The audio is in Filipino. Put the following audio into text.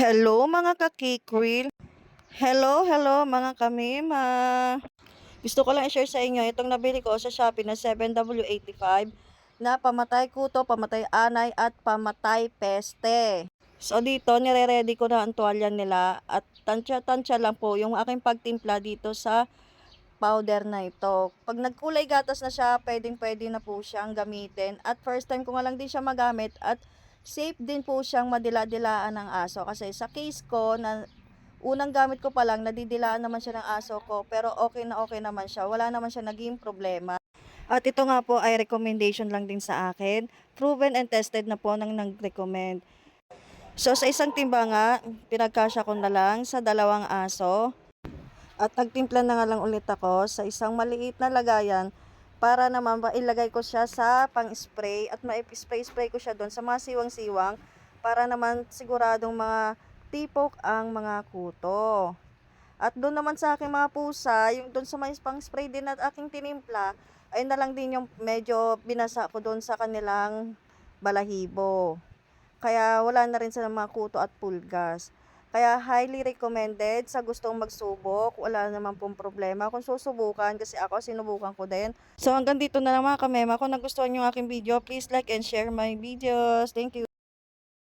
Hello mga ka-Kikril. Hello, hello mga kamima. Gusto ko lang i-share sa inyo itong nabili ko sa Shopee na 7W85 na pamatay kuto, pamatay anay at pamatay peste. So dito, nire-ready ko na ang tuwalya nila at tansya-tansya lang po yung aking pagtimpla dito sa powder na ito. Pag nagkulay gatas na siya, pwedeng pwede na po siyang gamitin. At first time ko nga lang din siya magamit at safe din po siyang madila-dilaan ng aso. Kasi sa case ko, na unang gamit ko pa lang, nadidilaan naman siya ng aso ko. Pero okay na okay naman siya. Wala naman siya naging problema. At ito nga po ay recommendation lang din sa akin. Proven and tested na po nang nag-recommend. So sa isang timba nga, pinagkasya ko na lang sa dalawang aso. At nagtimpla na nga lang ulit ako sa isang maliit na lagayan para naman mailagay ko siya sa pang-spray at ma-spray-spray ko siya doon sa mga siwang-siwang para naman siguradong mga tipok ang mga kuto. At doon naman sa aking mga pusa, yung doon sa may pang-spray din at aking tinimpla, ay na lang din yung medyo binasa ko doon sa kanilang balahibo. Kaya wala na rin sa mga kuto at pulgas. Kaya highly recommended sa gustong magsubok. Wala naman pong problema kung susubukan kasi ako sinubukan ko din. So hanggang dito na lang mga kamema. Kung nagustuhan nyo ang aking video, please like and share my videos. Thank you.